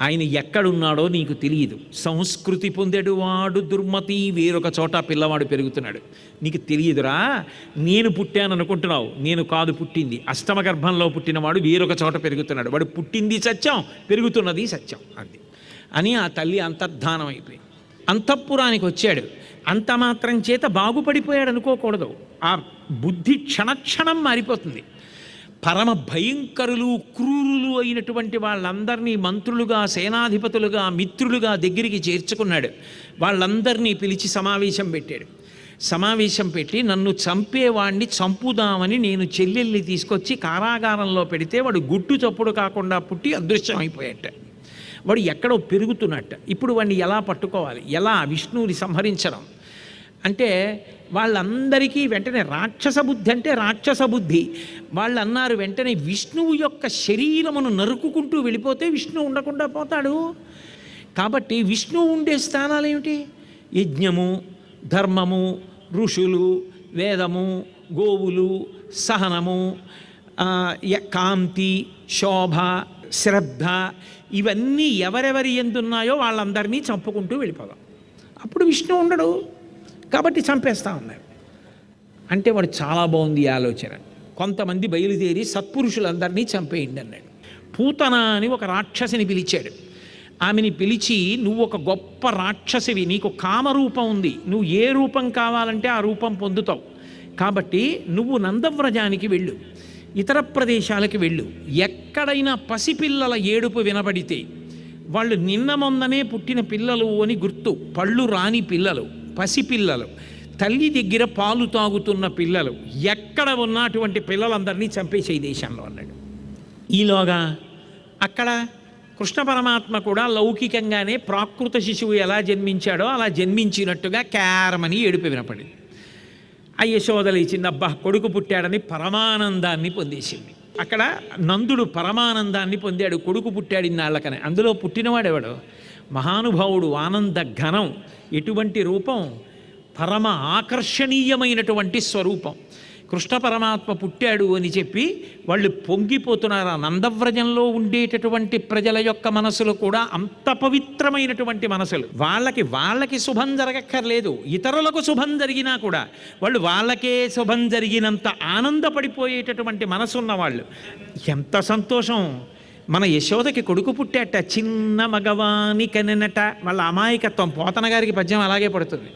ఆయన ఎక్కడున్నాడో నీకు తెలియదు. సంస్కృతి పొందెడువాడు దుర్మతి వేరొక చోట పిల్లవాడు పెరుగుతున్నాడు. నీకు తెలియదురా? నేను పుట్టాను అనుకుంటున్నావు నేను కాదు పుట్టింది. అష్టమ గర్భంలో పుట్టినవాడు వేరొక చోట పెరుగుతున్నాడు. వాడు పుట్టింది సత్యం పెరుగుతున్నది సత్యం అది. అని ఆ తల్లి అంతర్ధానం అయిపోయింది అంతఃపురానికి వచ్చాడు. అంత మాత్రం చేత బాగుపడిపోయాడు అనుకోకూడదు ఆ బుద్ధి క్షణక్షణం మారిపోతుంది. పరమ భయంకరులు క్రూరులు అయినటువంటి వాళ్ళందరినీ మంత్రులుగా సేనాధిపతులుగా మిత్రులుగా దగ్గరికి చేర్చుకున్నాడు. వాళ్ళందరినీ పిలిచి సమావేశం పెట్టాడు. సమావేశం పెట్టి నన్ను చంపేవాడిని చంపుదామని నేను చెల్లెల్ని తీసుకొచ్చి కారాగారంలో పెడితే వాడు గుట్టు చప్పుడు కాకుండా పుట్టి అదృశ్యమైపోయాట వాడు ఎక్కడో పెరుగుతున్నట్ట. ఇప్పుడు వాడిని ఎలా పట్టుకోవాలి? ఎలా విష్ణువుని సంహరించడం? అంటే వాళ్ళందరికీ వెంటనే రాక్షస బుద్ధి అంటే రాక్షస బుద్ధి. వాళ్ళు అన్నారు వెంటనే విష్ణువు యొక్క శరీరమును నరుకుకుంటూ వెళ్ళిపోతే విష్ణువు ఉండకుండా పోతాడు. కాబట్టి విష్ణువు ఉండే స్థానాలు ఏమిటి? యజ్ఞము ధర్మము ఋషులు వేదము గోవులు సహనము య- కాంతి శోభ శ్రద్ధ ఇవన్నీ ఎవరెవరి ఎందున్నాయో వాళ్ళందరినీ చంపుకుంటూ వెళ్ళిపోదాం. అప్పుడు విష్ణు ఉండడు. కాబట్టి చంపేస్తా ఉన్నారు. అంటే వాడు చాలా బాగుంది ఆలోచన. కొంతమంది బయలుదేరి సత్పురుషులందరినీ చంపేయండి అన్నాడు. పూతన అని ఒక రాక్షసిని పిలిచాడు. ఆమెని పిలిచి నువ్వు ఒక గొప్ప రాక్షసివి నీకు కామరూపం ఉంది. నువ్వు ఏ రూపం కావాలంటే ఆ రూపం పొందుతావు. కాబట్టి నువ్వు నందవ్రజానికి వెళ్ళు. ఇతర ప్రదేశాలకు వెళ్ళు. ఎక్కడైనా పసిపిల్లల ఏడుపు వినబడితే వాళ్ళు నిన్న మొన్ననే పుట్టిన పిల్లలు అని గుర్తు. పళ్ళు రాని పిల్లలు. పసిపిల్లలు. తల్లి దగ్గర పాలు తాగుతున్న పిల్లలు ఎక్కడ ఉన్నటువంటి పిల్లలందరినీ చంపేసే ఈ దేశంలో అన్నాడు. ఈలోగా అక్కడ కృష్ణ పరమాత్మ కూడా లౌకికంగానే ప్రాకృత శిశువు ఎలా జన్మించాడో అలా జన్మించినట్టుగా క్యారమని ఏడుపు వినపడింది. ఆ యశోద లేచింది అబ్బా కొడుకు పుట్టాడని పరమానందాన్ని పొందేసింది. అక్కడ నందుడు పరమానందాన్ని పొందాడు కొడుకు పుట్టాడు ఇన్నాళ్ళకనే. అందులో పుట్టినవాడెవడో? మహానుభావుడు ఆనంద ఘనం. ఎటువంటి రూపం? పరమ ఆకర్షణీయమైనటువంటి స్వరూపం. కృష్ణ పరమాత్మ పుట్టాడు అని చెప్పి వాళ్ళు పొంగిపోతున్నారు. ఆ నందవ్రజంలో ఉండేటటువంటి ప్రజల యొక్క మనసులు కూడా అంత పవిత్రమైనటువంటి మనసులు. వాళ్ళకి వాళ్ళకి శుభం జరగక్కర్లేదు. ఇతరులకు శుభం జరిగినా కూడా వాళ్ళు వాళ్ళకే శుభం జరిగినంత ఆనందపడిపోయేటటువంటి మనసున్న వాళ్ళు. ఎంత సంతోషం! మన యశోదకి కొడుకు పుట్టాట చిన్న మగవాని కనెనట. వాళ్ళ అమాయకత్వం పోతన గారికి పద్యం అలాగే పడుతుంది.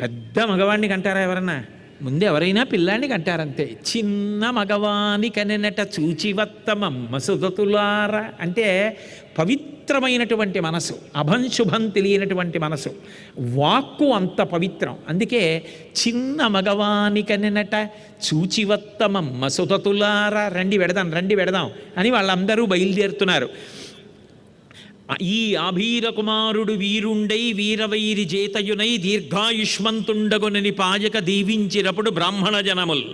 పెద్ద మగవాడిని కంటారా ఎవరన్నా? ముందు ఎవరైనా పిల్లాడిని అంటారంతే చిన్న మగవాని కనెనట చూచివత్తమమ్మ సుధతులార అంటే పవిత్రమైనటువంటి మనసు అభంశుభం తెలియనటువంటి మనసు వాక్కు అంత పవిత్రం. అందుకే చిన్న మగవాని కనెనట చూచివత్తమమ్మ సుధతులార రండి పెడదాం రండి పెడదాం అని వాళ్ళందరూ బయలుదేరుతున్నారు. ఈ ఆభీర కుమారుడు వీరుండై వీరవైరి జేతయునై దీర్ఘాయుష్మంతుండగునని పాయక దీవించినప్పుడు బ్రాహ్మణ జనముల్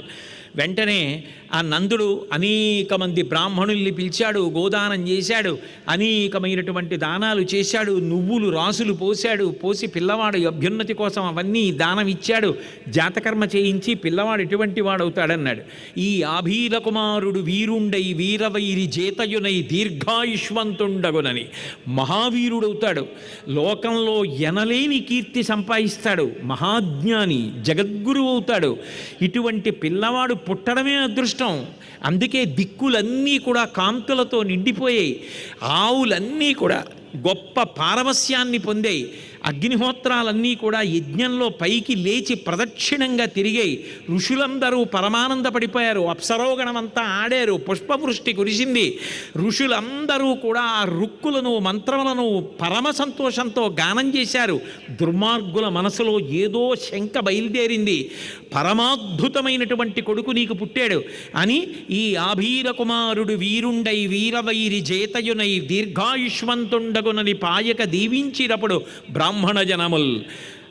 వెంటనే ఆ నందుడు అనేక మంది బ్రాహ్మణుల్ని పిలిచాడు గోదానం చేశాడు అనేకమైనటువంటి దానాలు చేశాడు నువ్వులు రాసులు పోశాడు పోసి పిల్లవాడు అభ్యున్నతి కోసం అవన్నీ దానం ఇచ్చాడు జాతకర్మ చేయించి పిల్లవాడు ఎటువంటి వాడవుతాడన్నాడు. ఈ ఆభీర కుమారుడు వీరుండై వీరవైరి జేతయునై దీర్ఘాయుష్వంతుండగునని మహావీరుడవుతాడు. లోకంలో ఎనలేని కీర్తి సంపాదిస్తాడు మహాజ్ఞాని జగద్గురువు అవుతాడు ఇటువంటి పిల్లవాడు పుట్టడమే అదృష్టం. అందుకే దిక్కులన్నీ కూడా కాంతులతో నిండిపోయాయి. ఆవులన్నీ కూడా గొప్ప పారవస్యాన్ని పొందాయి. అగ్నిహోత్రాలన్నీ కూడా యజ్ఞంలో పైకి లేచి ప్రదక్షిణంగా తిరిగాయి. ఋషులందరూ పరమానంద పడిపోయారు అప్సరోగణమంతా ఆడారు. పుష్పవృష్టి కురిసింది. ఋషులందరూ కూడా ఆ రుక్కులను మంత్రములను పరమ సంతోషంతో గానం చేశారు. దుర్మార్గుల మనసులో ఏదో శంక బయలుదేరింది. పరమాద్భుతమైనటువంటి కొడుకు నీకు పుట్టాడు. అని ఈ ఆభీర కుమారుడు వీరుండై వీరవైరి జేతయునై దీర్ఘాయుష్మంతుండగునని పాయక దీవించినప్పుడు బ్రాహ్మణ జనముల్.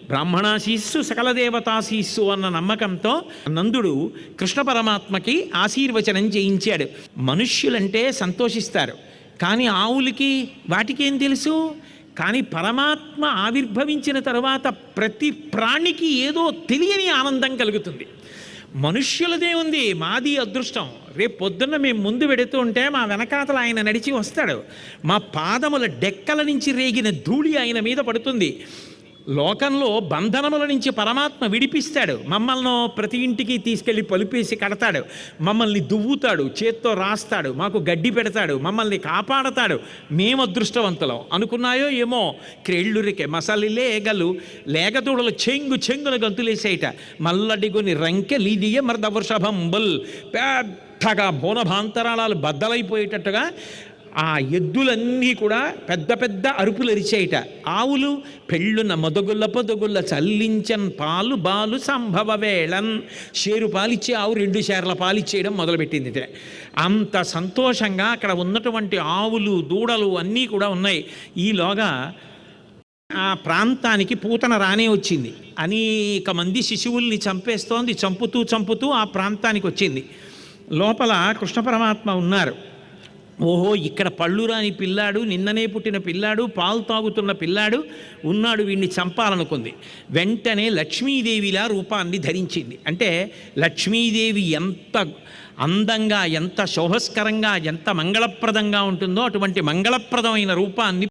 బ్రాహ్మణాశీస్సు సకల దేవతాశీస్సు అన్న నమ్మకంతో నందుడు కృష్ణ పరమాత్మకి ఆశీర్వచనం చేయించాడు. మనుష్యులంటే సంతోషిస్తారు. కానీ ఆవులకి వాటికేం తెలుసు? కానీ పరమాత్మ ఆవిర్భవించిన తర్వాత ప్రతి ప్రాణికి ఏదో తెలియని ఆనందం కలుగుతుంది. మనుష్యులదే ఉంది మాది అదృష్టం. రేపు పొద్దున్న మేము ముందు పెడుతూ ఉంటే మా వెనకాతల ఆయన నడిచి వస్తాడు. మా పాదముల డెక్కల నుంచి రేగిన ధూళి ఆయన మీద పడుతుంది. లోకంలో బంధనముల నుంచి పరమాత్మ విడిపిస్తాడు. మమ్మల్ని ప్రతి ఇంటికి తీసుకెళ్ళి పలిపేసి కడతాడు. మమ్మల్ని దువ్వుతాడు చేత్తో రాస్తాడు మాకు గడ్డి పెడతాడు మమ్మల్ని కాపాడతాడు. మేము అదృష్టవంతులం. అనుకున్నాయో ఏమో? క్రేళ్ళురికే మసలి లేగలు లేగదూడలు చెంగు చెంగున గంతులేసేయట. మల్లడిగుని రంకె లీదియ మర్ద పెద్దగా బోనభాంతరాళాలు బద్దలైపోయేటట్టుగా ఆ ఎద్దులన్నీ కూడా పెద్ద పెద్ద అరుపులు అరిచేయట. ఆవులు పెళ్ళున మొదగుల్ల పొదగుల్ల చల్లించన్ పాలు బాలు సంభవ వేళన్. షేరు పాలిచ్చే ఆవు రెండు షేర్ల పాలిచ్చేయడం మొదలుపెట్టింది అంత సంతోషంగా అక్కడ ఉన్నటువంటి ఆవులు దూడలు అన్నీ కూడా ఉన్నాయి. ఈలోగా ఆ ప్రాంతానికి పూతన రానే వచ్చింది. అనేక మంది శిశువుల్ని చంపేస్తోంది చంపుతూ చంపుతూ ఆ ప్రాంతానికి వచ్చింది. లోపల కృష్ణ పరమాత్మ ఉన్నారు. ఓహో ఇక్కడ పళ్ళు రాని పిల్లాడు నిన్ననే పుట్టిన పిల్లాడు పాలు తాగుతున్న పిల్లాడు ఉన్నాడు వీడిని చంపాలనుకుంది. వెంటనే లక్ష్మీదేవిలా రూపాన్ని ధరించింది. అంటే లక్ష్మీదేవి ఎంత అందంగా ఎంత శోభస్కరంగా ఎంత మంగళప్రదంగా ఉంటుందో అటువంటి మంగళప్రదమైన రూపాన్ని